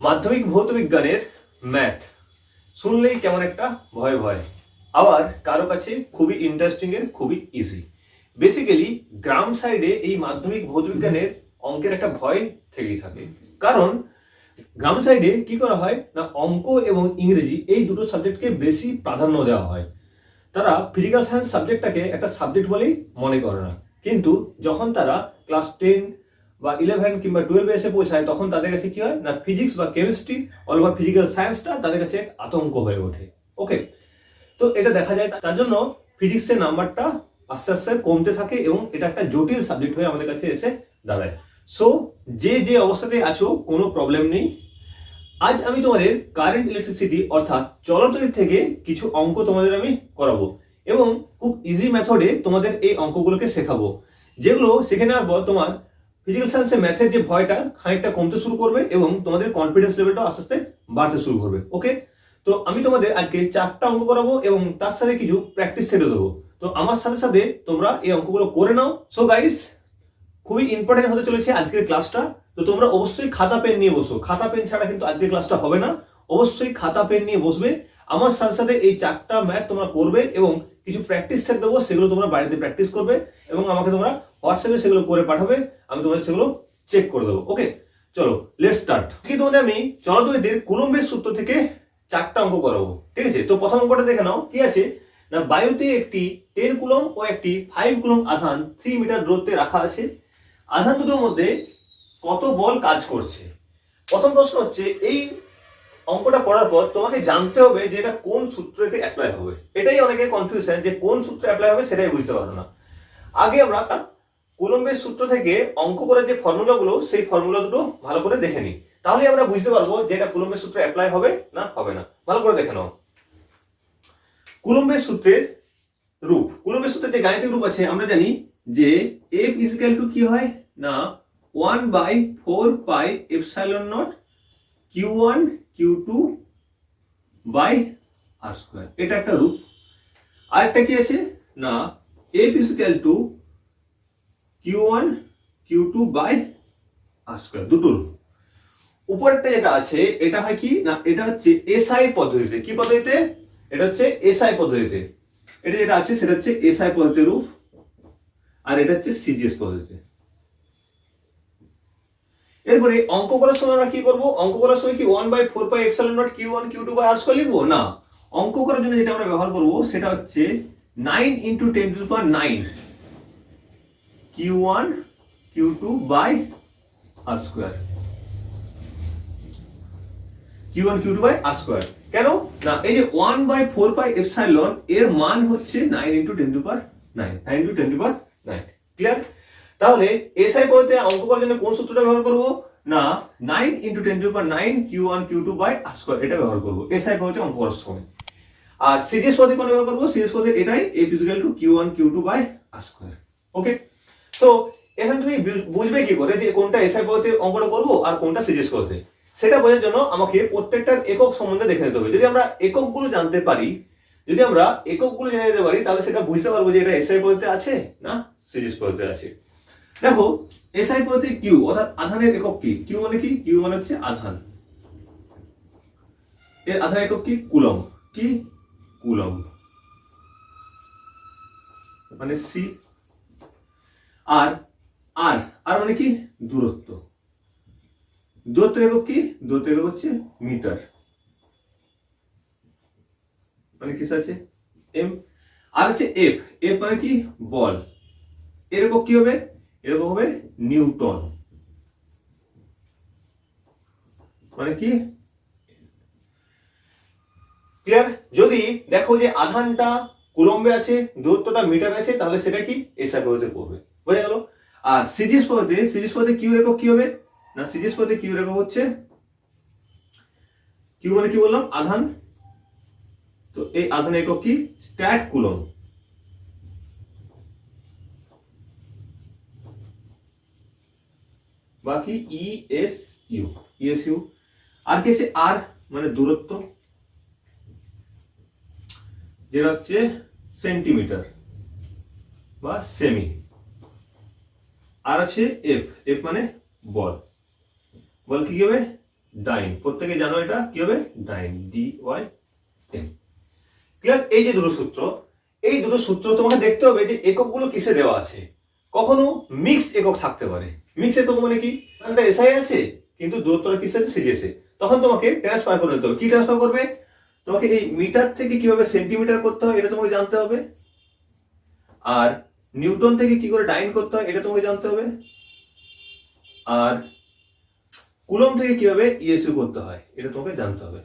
মাধ্যমিক ভৌত বিজ্ঞানের ম্যাথ শুনলেই কেমন একটা ভয় ভয়। আবার কারও কাছে খুবই ইন্টারেস্টিং এর, খুবই ইজি বেসিক্যালি গ্রাম সাইডে এই মাধ্যমিক ভৌত বিজ্ঞানের অঙ্কের একটা ভয় থেকেই থাকে। কারণ, গ্রাম সাইডে কি করা হয় না, অঙ্ক এবং ইংরেজি এই দুটো সাবজেক্টকে বেশি প্রাধান্য দেওয়া হয়। তারা ফিজিক্যাল সায়েন্স সাবজেক্টটাকে একটা সাবজেক্ট বলেই মনে করে না। কিন্তু যখন তারা ক্লাস টেন বা ইলেভেন কিংবা টুয়েলভে এসে পৌঁছায়, তখন তাদের কাছে কি হয়? না ফিজিক্স বা কেমিস্ট্রি অথবা ফিজিক্যাল সায়েন্সটা তাদের কাছে এক আতঙ্ক হয়ে ওঠে। ওকে তো এটা দেখা যায়, তার জন্য ফিজিক্সের নাম্বারটা আস্তে আস্তে কমতে থাকে এবং এটা একটা জটিল সাবজেক্ট হয়ে আমাদের কাছে এসে দাঁড়ায়। সো যে যে অবস্থাতে আছো, কোনো প্রবলেম নেই। আজ আমি তোমাদের কারেন্ট ইলেকট্রিসিটি অর্থাৎ চলতরির থেকে কিছু অঙ্ক তোমাদের আমি করাবো এবং খুব ইজি মেথডে তোমাদের এই অঙ্কগুলোকে শেখাবো। যেগুলো শিখে নেওয়ার পর তোমার ফিজিক্যাল সায়েন্সের ম্যাথের যে ভয়টা, খানিকটা কমতে শুরু করবে এবং তোমাদের কনফিডেন্স লেভেলটা আস্তে আস্তে বাড়তে শুরু করবে ওকে তো আমি তোমাদের আজকে চারটা অঙ্ক করাবো এবং তার সাথে কিছু প্র্যাকটিস সেটে দেবো। তো আমার সাথে সাথে তোমরা এই অঙ্কগুলো করে নাও। সো গাইস খুবই ইম্পর্টেন্ট হতে চলেছে আজকের ক্লাসটা তো তোমরা অবশ্যই খাতা পেন নিয়ে বসো। খাতা পেন ছাড়া কিন্তু আজকের ক্লাসটা হবে না। অবশ্যই খাতা পেন নিয়ে বসবে। আমার সাথে সাথে এই চারটা ম্যাথ তোমরা করবে এবং কিছু প্র্যাকটিস সেট দেবো, সেগুলো তোমরা বাড়িতে প্র্যাকটিস করবে এবং আমাকে তোমরা হোয়াটসঅ্যাপে সেগুলো করে পাঠাবে, আমি তোমাদের সেগুলো চেক করে দেবো। ওকে চলো লেট স্টার্ট কি তোমাদের আমি চলদ্বৈতের কুলম্বের সূত্র থেকে চারটা অঙ্ক করাবো। ঠিক আছে? তো প্রথম অঙ্কটা দেখে নাও, কি আছে? না, বায়ুতে একটি টেন কুলম ও একটি ফাইভ কুলম আধান থ্রি মিটার দূরত্বে রাখা আছে। আধান দুটোর মধ্যে কত বল কাজ করছে? প্রথম প্রশ্ন হচ্ছে, এই অঙ্কটা পড়ার পর তোমাকে জানতে হবে যে এটা কোন সূত্রেতে অ্যাপ্লাই হবে। এটাই অনেকের কনফিউশন যে কোন সূত্রে অ্যাপ্লাই হবে সেটাই বুঝতে পারো না। আগে আমরা কোলম্বের সূত্র থেকে অঙ্ক করার যে ফর্মুলাগুলো সেই ফর্মুলা দুটো ভালো করে দেখে নিই। তাহলে আমরা বুঝতে পারব যে এটা কুলম্বের সূত্রে অ্যাপ্লাই হবে না হবে না। ভালো করে দেখে নাও। কুলম্বের সূত্রের রূপ। কুলম্বের সূত্রের যে গাণিতিক রূপ আছে, আমরা জানি যে এফ ইজিক্যাল টু কি হয়? না one by four pi epsilon nought q one q two by r square এটা একটা রূপ। আরেকটা কি আছে? না F equal to q one q two by r square দুটো রূপ উপরেরটা যেটা আছে, এটা হয় কি? না, এটা হচ্ছে এসআই পদ্ধতিতে। কি পদ্ধতিতে? এটা হচ্ছে এসআই পদ্ধতিতে। এটা যেটা আছে, সেটা হচ্ছে এসআই পদ্ধতির রূপ আর এটা হচ্ছে সিজিএস পদ্ধতিতে। এরপরে অঙ্ক করার সময় আমরা কি করব? অঙ্ক করার সময় কি one by four by epsilon nought q one q two by r square লিখব? না। অঙ্ক করার জন্য যেটা আমরা ব্যবহার করব, সেটা হচ্ছে nine into ten to power nine q one q two by r square q one q two by r square কেন? না, এই যে one by four by epsilon এর মান হচ্ছে nine into ten to power nine nine into ten to power nine clear তাহলে SI পদ্ধতিতে অঙ্ক করার জন্য কোন সূত্রটা ব্যবহার করব? না nine into ten to power nine q one q two by r square এটা ব্যবহার করব। এসআই পদ্ধতি অঙ্ক করার সময়। আর সিরিয়াস পদ্ধতি কোন ব্যবহার করব? সিরিয়াস পদ্ধতি এটাই a physical to q one q two by r square okay তো এখানে তুমি বুঝবে কি করে যে কোনটা এসআই পদ্ধতি অঙ্কটা করব আর কোনটা সিরিয়াস পদ্ধতি সেটা বোঝার জন্য আমাকে প্রত্যেকটার একক সম্বন্ধে দেখে নিতে হবে। যদি আমরা এককগুলো জানতে পারি, যদি আমরা এককগুলো জেনে নিতে পারি, তাহলে সেটা বুঝতে পারব যে এটা এসআই পদ্ধতি আছে না সিরিয়াস পদ্ধতি আছে। দেখো এসআই পদ্ধতি কিউ অর্থাৎ আধানের একক কি? কিউ মানে কি? কিউ মানে হচ্ছে আধান। এর আধানের একক কি? কুলম কি? কুলম মানে সি আর আর আর মানে কি? দূরত্ব। দূরত্বের একক কি? দূরত্বের একক হচ্ছে মিটার। মানে কিস আছে? এম আর হচ্ছে এফ এফ মানে কি? বল। এর একক কি হবে? এরকম হবে নিউটন। মানে কি? ক্লিয়ার যদি দেখো যে আধানটা কুলম্বে আছে, দূরত্বটা মিটার আছে, তাহলে সেটা কি? এসআই পদ্ধতি পড়বে। বোঝা গেল? আর সিজিএস পদ্ধতি সিজিএস পদ্ধতি কিউ রেখক কি হবে? না সিজিএস পদে কিউ রেখক হচ্ছে কিউ মানে কি বললাম? আধান। তো এই আধান একক কি? স্ট্যাট কুলম বাকি E S U ES you আর কি আছে? আর মানে দূরত্ব। যেটা হচ্ছে সেন্টিমিটার বা সেমি আর আছে এফ এফ মানে বল। বল কি হবে? ডাইন প্রত্যেকে জানো এটা? কি হবে? Dyne D Y N clear এই যে দুটো সূত্র, এই দুটো সূত্র তোমাকে দেখতে হবে যে এককগুলো কিসে দেওয়া আছে? কখনো মিক্স একক থাকতে পারে। মিক্স একক মানে কি? একটা এসআই আছে, কিন্তু দূরত্বটা কিসে আছে তখন তোমাকে ট্রান্সফার করে নিতে হবে। কি ট্রান্সফার করবে? তোমাকে এই মিটার থেকে কীভাবে সেন্টিমিটার করতে হয় এটা তোমাকে জানতে হবে। আর নিউটন থেকে কি করে ডাইন করতে হয় এটা তোমাকে জানতে হবে। আর কুলম থেকে কীভাবে ইএসইউ করতে হয় এটা তোমাকে জানতে হবে।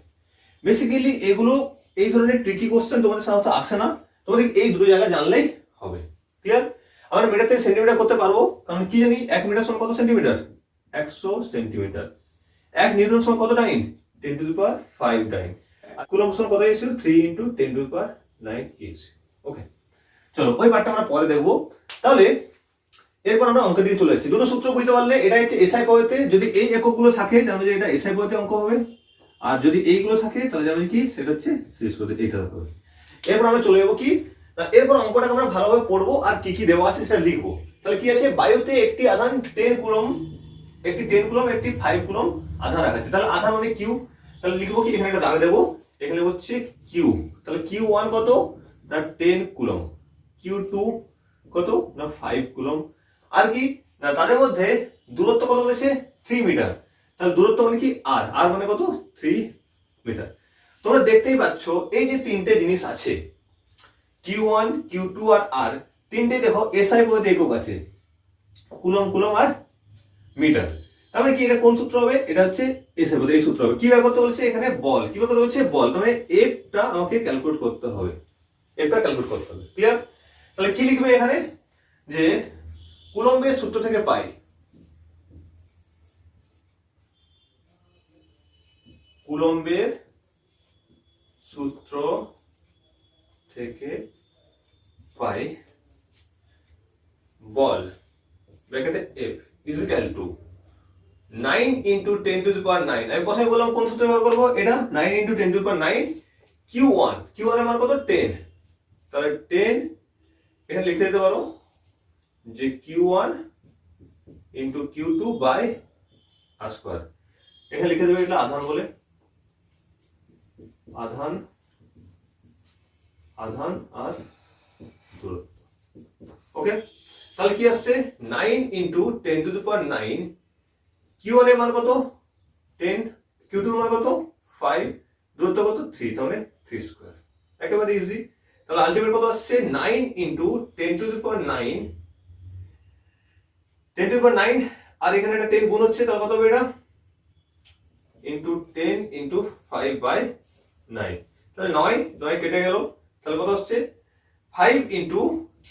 বেসিক্যালি এগুলো এই ধরনের ট্রিকি কোশ্চেন তোমাদের সাধারণত আসে না। তোমাদের এই দুটো জায়গা জানলেই হবে। ক্লিয়ার আমরা মিটার থেকে সেন্টিমিটার করতে পারব। কারণ কি জানি? এক মিটার সমান কত সেন্টিমিটার একশো সেন্টিমিটার এক নিউটন সমান কত dyne? Ten to power five dyne. Coulomb সমান কত এসেছিল three into ten to the power nine is okay চলো, ওই পার্টটা আমরা পরে দেখব। তাহলে, এরপর আমরা অঙ্কের দিকে চলে যাচ্ছি। দুটো সূত্র বুঝতে পারলে এটা হচ্ছে এসআই পদ্ধতিতে যদি এই এককগুলো থাকে যে এটা এসআই পদ্ধতি অঙ্ক হবে। আর যদি এইগুলো থাকে, তাহলে জানো কি? সেটা হচ্ছে শেষ করতে এইটা হবে। এরপর আমরা চলে যাব কি? এরপর অঙ্কটাকে আমরা ভালোভাবে পড়ব আর কি কি দেওয়া আছে সেটা লিখব। তাহলে কি আছে? বায়ুতে একটি আধান টেন কুলম একটি টেন কুলম একটি ফাইভ কুলম আধান রাখা আছে। তাহলে আধান মানে কিউ তাহলে লিখব কি? এখানে একটা দাগ দেবো। এখানে হচ্ছে কিউ তাহলে কিউ ওয়ান কত? টেন কুলম কিউ টু কত? না ফাইভ কুলম। আর কি? না, তাদের মধ্যে দূরত্ব কত বলেছে? থ্রি মিটার তাহলে দূরত্ব মানে কি? আর আর মানে কত? থ্রি মিটার তোমরা দেখতেই পাচ্ছ, এই যে তিনটে জিনিস আছে কিউ ওয়ান কিউ টু আর আর তিনটে দেখো এসআই পদ্ধতি একক আছে। কুলম কুলম আর মিটার তার মানে কি? এটা কোন সূত্র হবে? এটা হচ্ছে এসআই পদ্ধতি এই সূত্র হবে। কি করতে বলছে? এখানে বল। কি করতে বলছে? বল। তার মানে এফটা আমাকে ক্যালকুলেট করতে হবে। এফটা ক্যালকুলেট করতে হবে। ক্লিয়ার তাহলে কি লিখবে এখানে? যে কুলম্বের সূত্র থেকে পাই। কুলম্বের সূত্র থেকে পাই বল। ব্র্যাকেটে F is equal to nine into ten to the power nine আমি প্রথমে বললাম কোন সূত্র ব্যবহার করব? এটা nine into ten to the power nine q one q ওয়ানের মান কত? টেন তাহলে টেন এখানে লিখে দিতে পারো যে q one into q two by r square এখানে লিখে দেবে এটা আধান বলে। আধান আধান আর দূরত্ব। ওকে তাহলে কি আসছে? Nine into ten to the power nine q ওয়ানের মান কত? টেন কিউ টুর মান কত? ফাইভ দূরত্ব কত? থ্রি তাহলে থ্রি স্কোয়ার একেবারে ইজি তাহলে আলটিমেট কত আসছে? Nine into ten to the power nine ten to power nine আর এখানে একটা টেন গুণ হচ্ছে, তাহলে কত হবে এটা? Into ten into five by nine তাহলে নয় নয় কেটে গেল। তাহলে কত হচ্ছে five into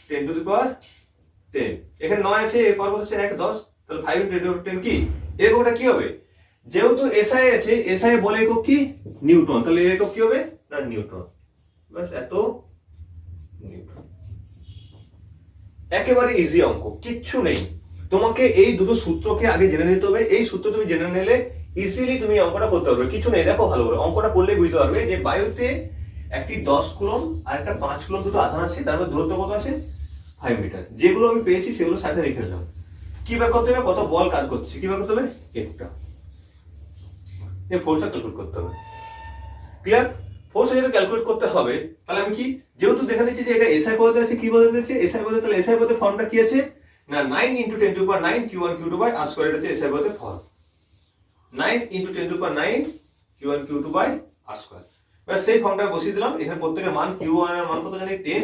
ten to the power ten এখানে নয় আছে, এরপর কত হচ্ছে? এক, দশ। তাহলে ফাইভ ইন্টু টেন কি? এককটা কি হবে? যেহেতু এসআই আছে এসআই বলে একক কি? নিউটন। তাহলে একক কি হবে? না, নিউটন। বাস এত একেবারে ইজি অঙ্ক, কিচ্ছু নেই। তোমাকে এই দুটো সূত্রকে আগে জেনে নিতে হবে। এই সূত্র তুমি জেনে নিলে ইজিলি তুমি অঙ্কটা করতে পারবে। কিছু নেই, দেখো ভালো করে। অঙ্কটা করলে বুঝতে পারবে যে বায়ুতে একটি দশ কুলম আর একটা পাঁচ কুলম দুটো আধান আছে, তার মধ্যে দূরত্ব কত আছে? ফাইভ মিটার যেগুলো আমি পেয়েছি সেগুলো সাথে রেখে দিলাম। কি বের করতে হবে? কত বল কাজ করছে। কি বের করতে হবে? একটা। ফোর্সটা ক্যালকুলেট করতে হবে। ক্লিয়ার ফোর্স যদি ক্যালকুলেট করতে হবে, তাহলে আমি কি? যেহেতু দেখে নিচ্ছি যে এটা এসআই পদ্ধতি আছে, কি পদ্ধতি আছে এসআই পদ্ধতি তাহলে এসআই পদ্ধতির ফর্মটা কি আছে? না nine into ten to per nine q one q two by r square হচ্ছে এসআই পদ্ধতির form nine into ten to per nine q one q two by r square ব্যাস, সেই ফর্মটা বসিয়ে দিলাম। এখানে প্রত্যেকের মান কিউ ওয়ানের মান কত জানি? টেন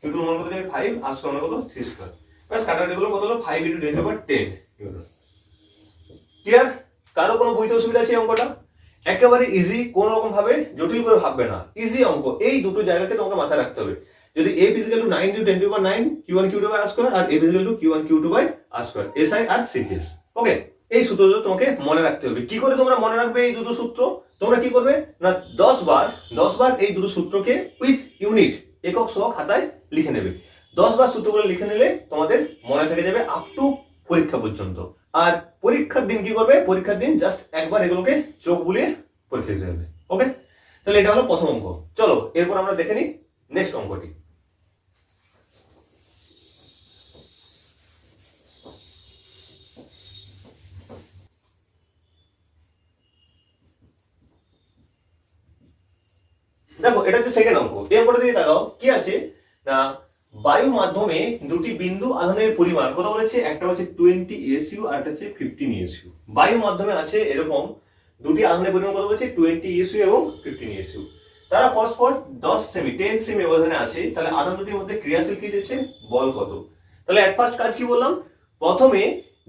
কিউ টু মান কত জানি? ফাইভ আর স্কোয়ার মান কত? থ্রি স্কোয়ার ব্যাস কাটাকাটি গুলো কত হলো? Five into ten to per ten clear কারও কোনো বইতে অসুবিধা আছে অঙ্কটা? একেবারে ইজি কোন রকম ভাবে জটিল করে ভাববে না। ইজি অঙ্ক, এই দুটো জায়গাকে তোমাকে মাথায় রাখতে হবে। যদি a physical nine to ten to by nine q one q two by r R a physical to q one q two by r S I R CGS okay এই সূত্রগুলো তোমাকে মনে রাখতে হবে। কি করে তোমরা মনে রাখবে এই দুটো সূত্র? তোমরা কি করবে? না, দশ বার দশ বার এই দুটো সূত্রকে উইথ ইউনিট একক সহ খাতায় লিখে নেবে। দশ বার সূত্রগুলো লিখে নিলে তোমাদের মনে থেকে যাবে আপ টু পরীক্ষা পর্যন্ত। আর পরীক্ষার দিন কি করবে? পরীক্ষার দিন জাস্ট একবার এগুলোকে চোখ বুলিয়ে পরীক্ষা দিতে হবে ওকে তাহলে এটা হলো প্রথম অঙ্ক। চলো, এরপর আমরা দেখে নিই নেক্সট অঙ্কটি। দেখো, এটা হচ্ছে সেকেন্ড অঙ্ক। এই অঙ্কটা দিয়ে দেখাও কি আছে? না বায়ু মাধ্যমে দুটি বিন্দু আধানের পরিমাণ, কত বলেছে? একটা হচ্ছে টোয়েন্টি ইএসইউ আর একটা হচ্ছে ফিফটিন ইএসইউ বায়ু মাধ্যমে আছে এরকম, দুটি আধানের পরিমাণ কত বলেছে? টোয়েন্টি ইএসইউ এবং ফিফটিন ইএসইউ তারা পরস্পর দশ সেমি টেন সেমি ব্যবধানে আছে, তাহলে আধান দুটির মধ্যে ক্রিয়াশীল কি দিয়েছে বল কত? তাহলে এক ফার্স্ট কাজ কি বললাম? প্রথমে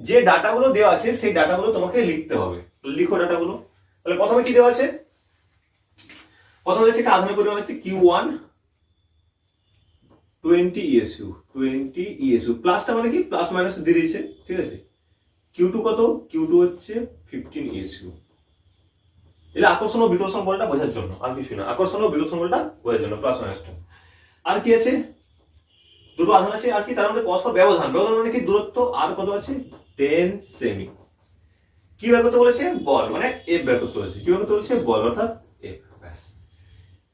যে ডাটাগুলো দেওয়া আছে, সেই ডাটাগুলো তোমাকে লিখতে হবে। লিখো ডাটাগুলো। তাহলে প্রথমে কি দেওয়া আছে? প্রথমে হচ্ছে একটা আধানের পরিমাণ হচ্ছে q one twenty ESU twenty ESU প্লাসটা মানে কি? প্লাস মাইনাস দিয়ে দিয়েছে, ঠিক আছে? কিউ টু কত? কিউ টু হচ্ছে ফিফটিন ইএসইউ এটা আকর্ষণ বিকর্ষণ বলটা বোঝার জন্য, আর কিছু না। আকর্ষণ ও বলটা বোঝার জন্য প্লাস মাইনাসটা আর কি আছে? দুটো আধান আছে, আর কি? তার মধ্যে পরস্পর ব্যবধান। ব্যবধান মানে কি? দূরত্ব আর কত আছে? টেন সেমি কি বের বলেছে? বল মানে এফ বের বলেছে। কি বের বলেছে? বল অর্থাৎ এফ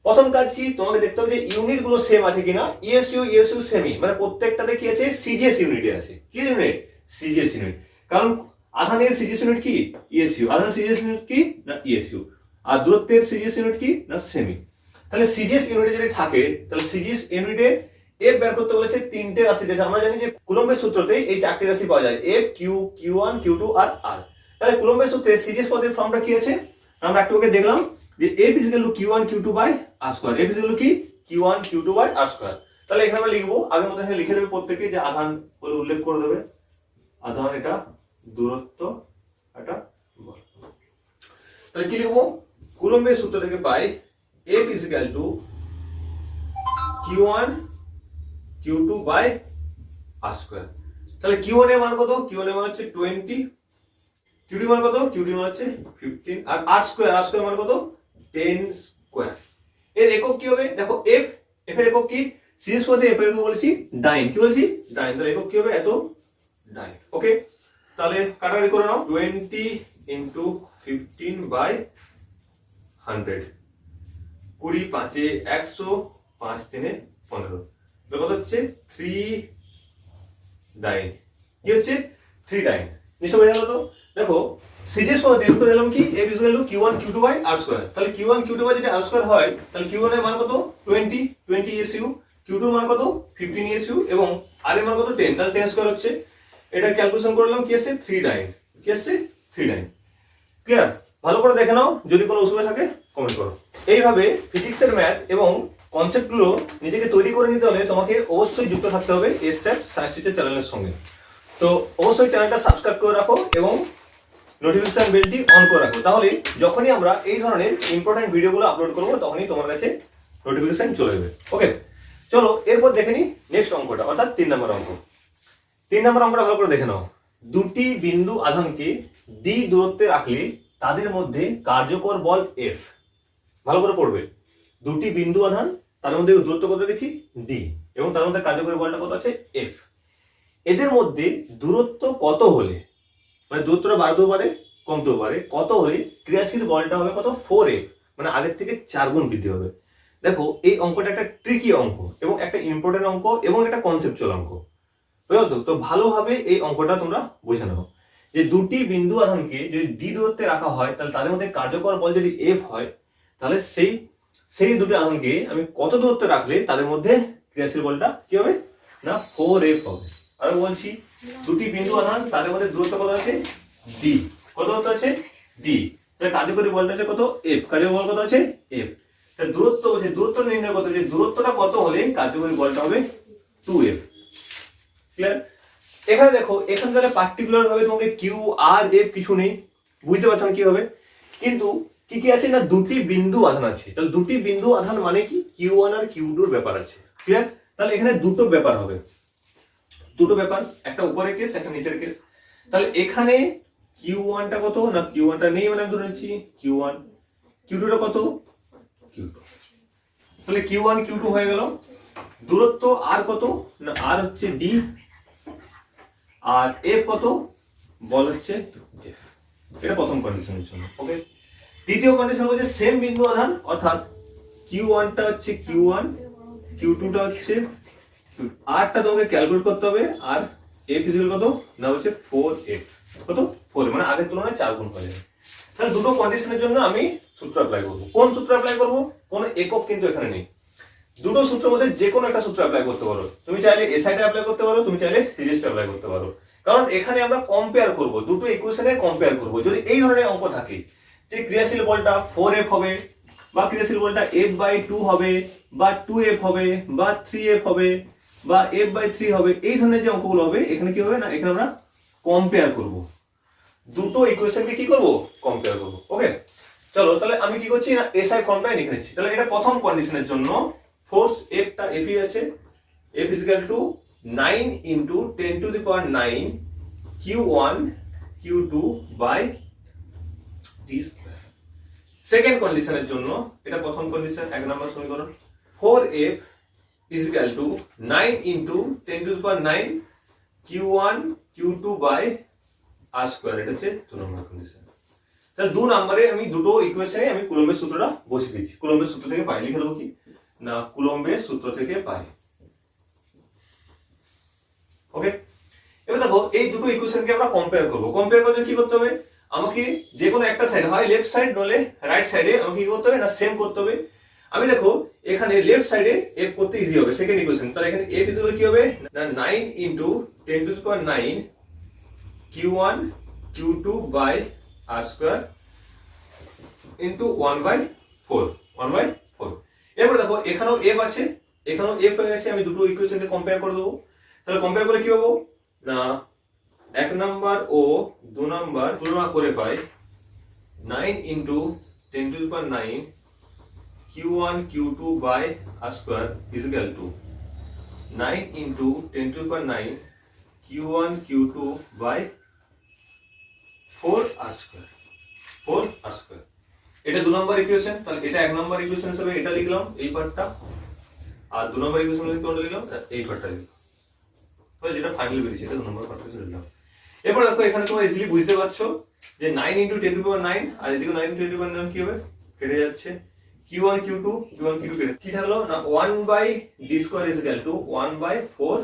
প্রথম কাজ কি? তোমাকে দেখতে হবে যে ইউনিটগুলো সেম আছে কিনা। ইএসইউ ইএসইউ সেমি মানে প্রত্যেকটাতে কি আছে? সিজিএস ইউনিটে আছে। কি ইউনিট সিজিএস ইউনিট কারণ আধানের সিজিএস ইউনিট কি? ইএসইউ আধানের সিজিএস ইউনিট কি? না ইএসইউ আর দূরত্বের সিজিএস ইউনিট কি? না সেমি তাহলে সিজিএস ইউনিটে যদি থাকে, তাহলে সিজিএস ইউনিটে এফ বের করতে বলেছে তিনটে রাশি দিয়েছে। আমরা জানি যে কুলম্বের সূত্রতে এই চারটি রাশি পাওয়া যায়। F q q one q two আর আর তাহলে কুলম্বের সূত্রে সিজিএস পদের ফর্মটা কি আছে? আমরা একটু ওকে দেখলাম। যে F is equal to q one q two by r square F is equal to কি? Q one q two by r square তাহলে এখানে আমরা লিখব আগের মতো এখানে লিখে দেবে প্রত্যেকে যে আধান বলে উল্লেখ করে দেবে। আধান এটা দূরত্ব, এটা বল তাহলে কি লিখব? কুলম্বের সূত্র থেকে পাই F is equal to q one q two by r square তাহলে কিউ ওয়ানের মান কত? কিউ ওয়ানের মান হচ্ছে টোয়েন্টি কিউটি মান কত? কিউটি মান হচ্ছে ফিফটিন আর আর স্কোয়ার আর স্কোয়ার মান কত? টেন স্কোয়ার এর একক কি হবে? দেখো এফ এফ এর একক কি? সিরিজ পদে এফ এর একক বলেছি ডাইন কি বলছি? ডাইন তাহলে একক কি হবে? এত ডাইন ওকে তাহলে কাটাকাটি করে নাও। Twenty into fifteen by hundred কুড়ি পাঁচে একশো, পাঁচ তিনে পনেরো। কত হচ্ছে? থ্রি ডাইন কি হচ্ছে? থ্রি ডাইন নিশ্চয় বোঝা গেল তো? দেখো সিজিএস পদ্ধতি উত্তর দিলাম কি? A is to q one q two by r square তাহলে q one q two by যদি আর স্কোয়ার হয়, তাহলে কিউ ওয়ানের মান কত? Twenty twenty ESU q two মান কত? ফিফটিন এসইউ এবং আর এর মান কত? টেন তাহলে টেন স্কোয়ার হচ্ছে। এটা ক্যালকুলেশন করলাম কি আসছে থ্রি ডাইন কি আসছে থ্রি ডাইন ক্লিয়ার ভালো করে দেখে নাও, যদি কোনো অসুবিধা থাকে কমেন্ট করো। এইভাবে ফিজিক্সের ম্যাথ এবং কনসেপ্টগুলো নিজেকে তৈরি করে নিতে হলে তোমাকে অবশ্যই যুক্ত থাকতে হবে এস স্যাট সায়েন্স টিচার চ্যানেলের সঙ্গে। তো অবশ্যই চ্যানেলটা সাবস্ক্রাইব করে রাখো এবং নোটিফিকেশন বেলটি অন করে রাখো তাহলে যখনই আমরা এই ধরনের ইম্পর্টেন্ট ভিডিওগুলো আপলোড করব, তখনই তোমার কাছে নোটিফিকেশন চলে যাবে। ওকে চলো, এরপর দেখে নিই নেক্সট অঙ্কটা, অর্থাৎ তিন নম্বর অঙ্ক। তিন নম্বর অঙ্কটা ভালো করে দেখে নাও। দুটি বিন্দু আধানকে ডি দূরত্বে রাখলে তাদের মধ্যে কার্যকর বল এফ ভালো করে পড়বে। দুটি বিন্দু আধান, তার মধ্যে দূরত্ব কত রেখেছি? ডি এবং তার মধ্যে কার্যকরী বলটা কত আছে? এফ এদের মধ্যে দূরত্ব কত হলে মানে দূরত্বটা বাড়তেও পারে, কমতেও পারে। কত হলে ক্রিয়াশীল বলটা হবে কত? ফোর এফ মানে আগের থেকে চার গুণ বৃদ্ধি হবে। দেখো, এই অঙ্কটা একটা ট্রিকি অঙ্ক এবং একটা ইম্পর্টেন্ট অঙ্ক এবং একটা কনসেপচুয়াল অঙ্ক। বুঝলো তো? ভালোভাবে এই অঙ্কটা তোমরা বুঝে নাও। যে দুটি বিন্দু আধানকে যদি ডি দূরত্বে রাখা হয়, তাহলে তাদের মধ্যে কার্যকর বল যদি এফ হয়, তাহলে সেই সেই দুটি আধানকে আমি কত দূরত্বে রাখলে তাদের মধ্যে ক্রিয়াশীল বলটা কি হবে? না ফোর এফ হবে। আরও বলছি দুটি বিন্দু আধান তাদের মধ্যে দূরত্ব কত আছে? ডি কত দূরত্ব আছে? ডি তাহলে কার্যকরী বলটা আছে কত? এফ কার্যকরী বল কত আছে? এফ তাহলে দূরত্ব বলছে দূরত্ব নির্ণয় কত যে দূরত্বটা কত হলে কার্যকরী বলটা হবে টু এফ ক্লিয়ার এখানে দেখো এখানে তাহলে পার্টিকুলার ভাবে তোমাকে কিউ আর এফ কিছু নেই, বুঝতে পারছ না কি হবে? কিন্তু কি কি আছে না, দুটি বিন্দু আধান আছে। তাহলে দুটি বিন্দু আধান মানে কি? কিউ ওয়ান আর কিউ টুর ব্যাপার আছে। ক্লিয়ার তাহলে এখানে দুটো ব্যাপার হবে। দুটো ব্যাপার একটা উপরের কেস একটা নিচের কেস তাহলে এখানে কিউ ওয়ানটা কত? না কিউ ওয়ানটা নেই মানে আমি ধরে নিচ্ছি কিউ ওয়ান কিউ টুটা কত? কিউ টু তাহলে কিউ ওয়ান কিউ টু হয়ে গেল। দূরত্ব আর কত? না আর হচ্ছে ডি আর এফ কত? বল হচ্ছে এফ এটা প্রথম কন্ডিশনের জন্য ওকে দ্বিতীয় কন্ডিশন হচ্ছে সেম বিন্দু আধান অর্থাৎ কিউ ওয়ানটা হচ্ছে কিউ ওয়ান কিউ টুটা হচ্ছে আরটা তোমাকে ক্যালকুলেট করতে হবে, আর এফ ইজিক্যাল কত? না, হচ্ছে ফোর এফ কত? ফোর মানে আগের তুলনায় চার গুণ হয়ে যাবে। তাহলে দুটো কন্ডিশনের জন্য আমি সূত্র অ্যাপ্লাই করব। কোন সূত্র অ্যাপ্লাই করব? কোন একক কিন্তু এখানে নেই। দুটো সূত্রের মধ্যে যে কোনো একটা সূত্র অ্যাপ্লাই করতে পারো। তুমি চাইলে এসআইটা অ্যাপ্লাই করতে পারো, তুমি চাইলে সিজিএসটা অ্যাপ্লাই করতে পারো। কারণ এখানে আমরা কম্পেয়ার করব, দুটো ইকুয়েশনে কম্পেয়ার করব। যদি এই ধরনের অঙ্ক থাকে, যে ক্রিয়াশীল বলটা ফোর এফ হবে, বা ক্রিয়াশীল বলটা এফ বাই টু হবে, বা টু এফ হবে, বা থ্রি এফ হবে বা এফ বাই থ্রি হবে, এই ধরনের যে অঙ্কগুলো হবে, এখানে কি হবে না, এখানে আমরা কম্পেয়ার করব। দুটো ইকুয়েশনকে কি করব? কম্পেয়ার করব। ওকে চলো, তাহলে আমি কি করছি না এসআই ফর্মটা লিখে নিচ্ছি। তাহলে এটা প্রথম কন্ডিশনের জন্য ফোর্স এফটা এফই আছে। F is equal to nine into ten to the power nine q one q two by T second কন্ডিশনের জন্য, এটা প্রথম কন্ডিশন এক নম্বর সমীকরণ। Four F equal to nine into ten to the power nine q one q two by r এটা হচ্ছে দু নম্বর কন্ডিশন তাহলে দু নম্বরে আমি দুটো ইকুয়েশনে আমি কুলম্বের সূত্রটা বসিয়ে দিয়েছি কুলম্বের সূত্র থেকে পাই, লিখে দেবো কি? না, কুলম্বের সূত্র থেকে পাই। ওকে এবার দেখো, এই দুটো ইকুয়েশনকে আমরা কম্পেয়ার করব। কম্পেয়ার করার জন্য কি করতে হবে? আমাকে যে কোনো একটা সাইড হয় লেফট সাইড নলে রাইট সাইডে আমাকে কি করতে হবে? না সেম করতে হবে। আমি দেখো, এখানে লেফট সাইডে এফ করতে ইজি হবে। সেকেন্ড ইকুয়েশন তাহলে এখানে এফ ইজ কি হবে? Nine into ten to power nine q one q two by r square into one by four one by four এরপর দেখো, এখানেও এফ আছে, এখানেও এফ হয়ে গেছে, আমি দুটো ইকুয়েশনকে কম্পেয়ার করে দেবো। তাহলে কম্পেয়ার করে কি পাবো? না, এক নাম্বার ও দু নাম্বার তুলনা করে পাই nine into ten to power nine q one q two by r square is equal to nine into ten to power nine q one q two by four r square four r square এটা দু নম্বর equation তাহলে এটা এক নম্বর equation হিসেবে এটা লিখলাম, এই পার্টটা আর দু নম্বর ইকুয়েশন লিখতে কোনটা লিখলাম? এই পার্টটা লিখলাম। তাহলে যেটা ফাইনালি বেরিয়েছে, এটা দু নম্বর পার্টটা লিখলাম এরপর দেখো, এখানে তোমরা ইজিলি বুঝতে পারছ যে nine into ten to power nine আর এদিকে nine ten to power nine কি হবে? কেটে যাচ্ছে। Q one Q two Q one Q two কেটে কি থাকলো না one by D square is equal to one by four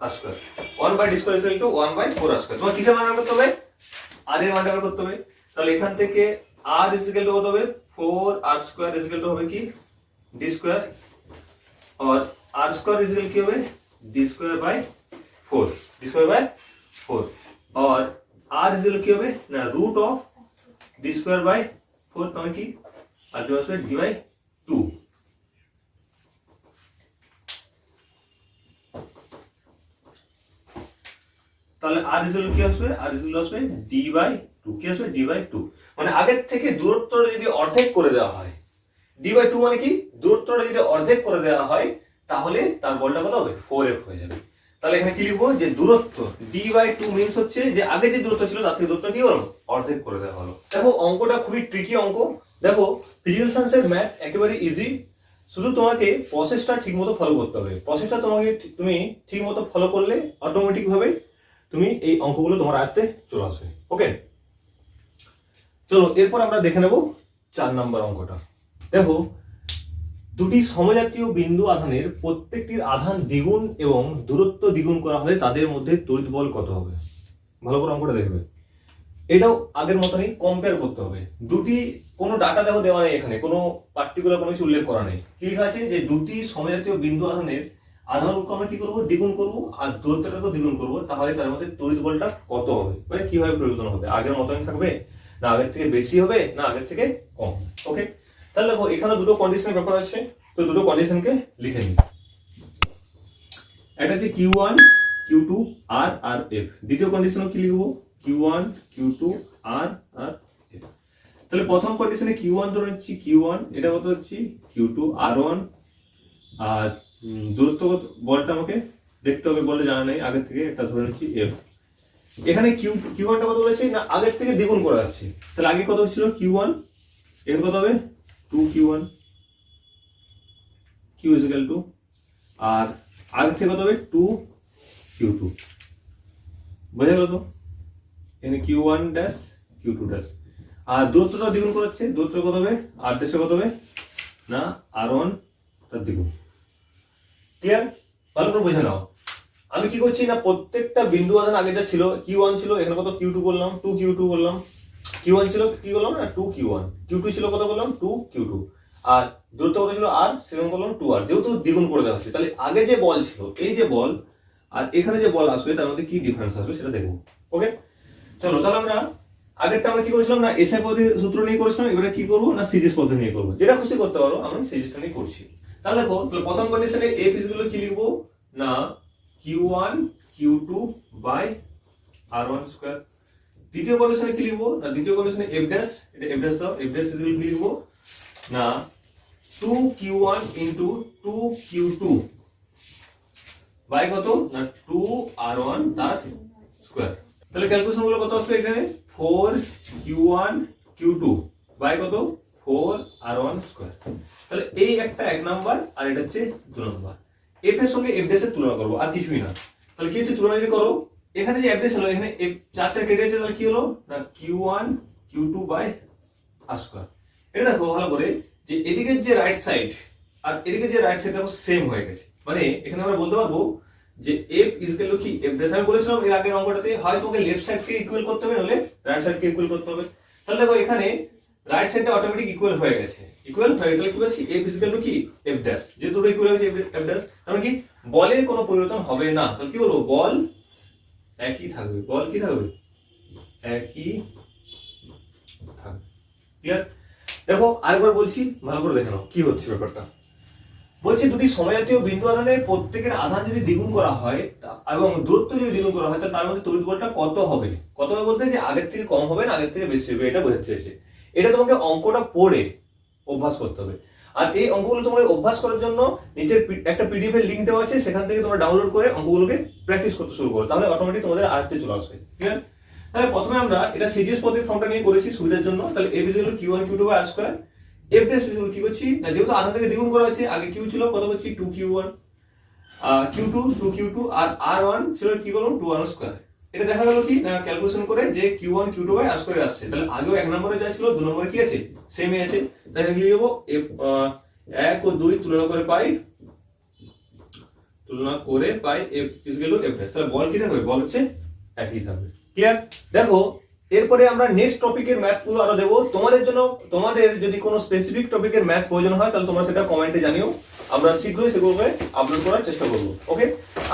R square one by D square is equal to one by four R square তোমার কিসের মান বার করতে হবে আর এর মানটা বার করতে হবে তাহলে এখান থেকে আর ইজ ইকাল টু কত হবে four R square is equal to হবে কি ডি স্কোয়ার और आर स्क्वायर इज इक्वल की होवे D square by four D square by four और आर इज इक्वल की होवे ना root of D square by four तो की जो আসবে ডি বাই টু। তাহলে আর ইজ কি আসবে? আর ইজ আসবে ডি বাই টু কি আসবে? ডি বাই টু মানে আগের থেকে দূরত্বটা যদি অর্ধেক করে দেওয়া হয় ডি বাই টু মানে কি? দূরত্বটা যদি অর্ধেক করে দেওয়া হয় তাহলে তার বলটা কত হবে? ফোর এফ হয়ে যাবে। তাহলে এখানে কি লিখব? যে দূরত্ব। ডি বাই টু মিনস হচ্ছে যে আগে যে দূরত্ব ছিল তার থেকে দূরত্ব কি হলো? অর্ধেক করে দেওয়া হলো। দেখো অঙ্কটা খুবই ট্রিকি অঙ্ক। দেখো ফিজিক্যাল সায়েন্সের ম্যাথ একেবারে ইজি শুধু তোমাকে প্রসেসটা ঠিকমতো ফলো করতে হবে। প্রসেসটা তোমাকে তুমি ঠিকমতো ফলো করলে অটোমেটিক ভাবে তুমি এই অঙ্কগুলো তোমার আয়ত্তে চলে আসবে। ওকে চলো, এরপর আমরা দেখে নেব চার নম্বর অঙ্কটা। দেখো, দুটি সমজাতীয় বিন্দু আধানের প্রত্যেকটির আধান দ্বিগুণ এবং দূরত্ব দ্বিগুণ করা হলে তাদের মধ্যে তড়িৎ বল কত হবে? ভালো করে অঙ্কটা দেখবে। এটাও আগের মতনই কম্পেয়ার করতে হবে। দুটি কোনো ডাটা দেখো দেওয়া নেই এখানে, কোনো পার্টিকুলার কোনো কিছু উল্লেখ করা নেই। কি লেখা আছে যে দুটি সমজাতীয় বিন্দু আধানের আধানকে আমরা কি করব? দ্বিগুণ করব আর দূরত্বটাকেও দ্বিগুণ করব, তাহলে তার মধ্যে তড়িৎ বলটা কত হবে? মানে কীভাবে পরিবর্তন হবে? আগের মতনই থাকবে? না আগের থেকে বেশি হবে? না আগের থেকে কম? ওকে তাহলে দেখো, এখানে দুটো কন্ডিশনের ব্যাপার আছে, তো দুটো কন্ডিশনকে লিখে নিই। একটা হচ্ছে কিউ ওয়ান কিউ টু আর আর এফ দ্বিতীয় কন্ডিশনও কি লিখব? কিউ ওয়ান কিউ টু আর আর তাহলে প্রথম কন্ডিশনে কিউ ওয়ান ধরে নিচ্ছি কিউ ওয়ান এটা কত হচ্ছে Q two R one R দূরত্ব বলটা আমাকে দেখতে হবে বলে জানা নেই, আগের থেকে একটা ধরে নিচ্ছি এফ এখানে কিউ কিউ ওয়ানটা কত বলেছি? না, আগের থেকে দ্বিগুণ করা যাচ্ছে। তাহলে আগে কত ছিল? কিউ ওয়ানের কত হবে? Two q one q is equal to r আগের থেকে কত হবে? টু কিউ টু বোঝা গেল তো? এখানে q one dash q two dash r দূরত্বটা দ্বিগুণ করাচ্ছে দূরত্ব কত হবে? আর ড্যাশে কত হবে? না আর ওয়ান তার দ্বিগুণ। ক্লিয়ার ভালো করে বুঝে নাও। আমি কি করছি না, প্রত্যেকটা বিন্দু আধান আগে যা ছিল কিউ ওয়ান ছিল, এখানে কত? কিউ টু করলাম টু কিউ টু করলাম। কিউ ওয়ান ছিল, কি বললাম না? Two q one q two ছিল কত বললাম টু কিউ টু আর দূরত্ব কত ছিল? আর সেরকম বললাম টু আর যেহেতু দ্বিগুণ করে দেওয়া হচ্ছে, তাহলে আগে যে বল ছিল, এই যে বল, আর এখানে যে বল আসবে, তার মধ্যে কি ডিফারেন্স আসবে সেটা দেখব। ওকে চলো, তাহলে আমরা আগেরটা আমরা কি করেছিলাম না এসআই পদ্ধতি সূত্র নিয়ে করেছিলাম, এবারে কি করব না সিজিএস পদ্ধতি নিয়ে করব? যেটা খুশি করতে পারো আমরা সিজিএসটা নিয়ে করছি। তাহলে দেখো প্রথম কন্ডিশনে এ পিসগুলো কি লিখব? না q one q two by r one square দ্বিতীয় কন্ডিশনে কি লিখব? না, দ্বিতীয় কন্ডিশনে এফ ড্যাশ এটা এফ ড্যাশ দাও এফ ড্যাশ ইজ কি লিখব? না two q one into two q two by কত? না টু আর ওয়ান তার স্কোয়ার তাহলে ক্যালকুলেশনগুলো কত আসবে এখানে? Four q one q two by কত? ফোর আর ওয়ান স্কোয়ার তাহলে এই একটা এক নাম্বার আর এটা হচ্ছে দু নাম্বার এফ এর সঙ্গে এফ এর তুলনা করব, আর কিছুই না। তাহলে কি হচ্ছে? তুলনা যদি করো, এখানে যে অ্যাড্রেস হলো, এখানে চার চার কেটে গেছে, তাহলে কি হলো? না q one q two by r square এটা দেখো ভালো করে, যে এদিকে যে রাইট সাইড আর এদিকে যে রাইট সাইড দেখো সেম হয়ে গেছে। মানে এখানে আমরা বলতে পারব যে এফ ইজ গেল কি? এফ ড্যাশ আমি বলেছিলাম এর আগের অঙ্কটাতে হয় তোমাকে লেফট সাইডকে ইকুয়াল করতে হবে, নাহলে রাইট সাইডকে ইকুয়াল করতে হবে। তাহলে দেখো এখানে রাইট সাইডটা অটোমেটিক ইকুয়াল হয়ে গেছে। ইকুয়াল হয়ে তাহলে কি বলছি? এফ ইজ গেল কি? এফ ড্যাশ যে দুটো ইকুয়াল হয়ে গেছে এফ ড্যাশ তাহলে কি? বলের কোনো পরিবর্তন হবে না। তাহলে কি বলব? বল একই থাকবে। বল কি থাকবে? একই থাকবে। ক্লিয়ার দেখো আরেকবার বলছি, ভালো করে দেখে নাও কি হচ্ছে ব্যাপারটা। বলছি দুটি সমজাতীয় বিন্দু আধানের প্রত্যেকের আধান যদি দ্বিগুণ করা হয় এবং দূরত্ব যদি দ্বিগুণ করা হয় তার মধ্যে তড়িৎ বলটা কত হবে? কত হবে বলতে যে আগের থেকে কম হবে না, আগের থেকে বেশি হবে, এটা বোঝাতে চেয়েছে। এটা তোমাকে অঙ্কটা পড়ে অভ্যাস করতে হবে। আর এই অঙ্কগুলো তোমাকে অভ্যাস করার জন্য নিচের একটা পিডিএফ এর লিংক দেওয়া আছে, সেখান থেকে তোমরা ডাউনলোড করে অঙ্কগুলোকে প্র্যাকটিস করতে শুরু করো, তাহলে অটোমেটিক তোমাদের আয়ত্তে চলে আসবে। ক্লিয়ার তাহলে প্রথমে আমরা এটা সিজিএস পদ্ধতির ফর্মটা নিয়ে করেছি সুবিধার জন্য। তাহলে এ বিজ q one q two r square F dash কি করছি। না, যেহেতু আধার থেকে দ্বিগুণ করা আছে আগে কিউ ছিল, কত করছি? Two q one q two two q two আর আর ওয়ান ছিল কি করলাম টু আর স্কোয়ার এটা দেখা গেল কি? ক্যালকুলেশন করে যে q one q two by r square আসছে। তাহলে আগেও এক নম্বরে যা ছিল, দু নম্বরে কি আছে? সেমই আছে। কি লিখব এফ এক ও দুই তুলনা করে পাই, তুলনা করে পাই এফ ইজ গেল এফ ড্যাশ তাহলে বল কি থাকবে? বল হচ্ছে একই থাকবে। ক্লিয়ার দেখো এরপরে আমরা নেক্সট টপিকের ম্যাথগুলো আরও দেবো। তোমাদের জন্য, তোমাদের যদি কোনো স্পেসিফিক টপিকের ম্যাথ প্রয়োজন হয়, তাহলে তোমরা সেটা কমেন্টে জানিও। আমরা শীঘ্রই সেগুলোকে আপলোড করার চেষ্টা করব ওকে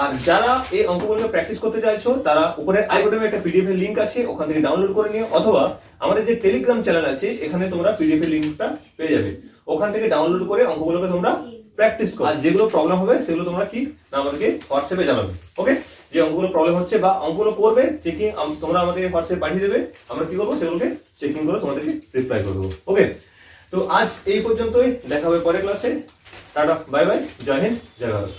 আর যারা এই অঙ্কগুলোকে প্র্যাকটিস করতে চাইছো, তারা উপরে আই বাটনে একটা পিডিএফ এর লিংক আছে, ওখান থেকে ডাউনলোড করে নিও। অথবা আমাদের যে টেলিগ্রাম চ্যানেল আছে, এখানে তোমরা পিডিএফ এর লিংকটা পেয়ে যাবে। ওখান থেকে ডাউনলোড করে অঙ্কগুলোকে তোমরা প্র্যাকটিস করো। আর যেগুলো প্রবলেম হবে, সেগুলো তোমরা কি আমাদেরকে হোয়াটসঅ্যাপে জানাবে ওকে যে অঙ্কগুলো প্রবলেম হচ্ছে বা অঙ্কগুলো করবে চেকিং তোমরা আমাদেরকে হোয়াটসঅ্যাপ পাঠিয়ে দেবে। আমরা কি করব? সেগুলোকে চেকিং করে তোমাদেরকে রিপ্লাই করব ওকে তো আজ এই পর্যন্তই। দেখা হবে পরের ক্লাসে টাটা বাই বাই জয় হিন্দ, জয় ভারত।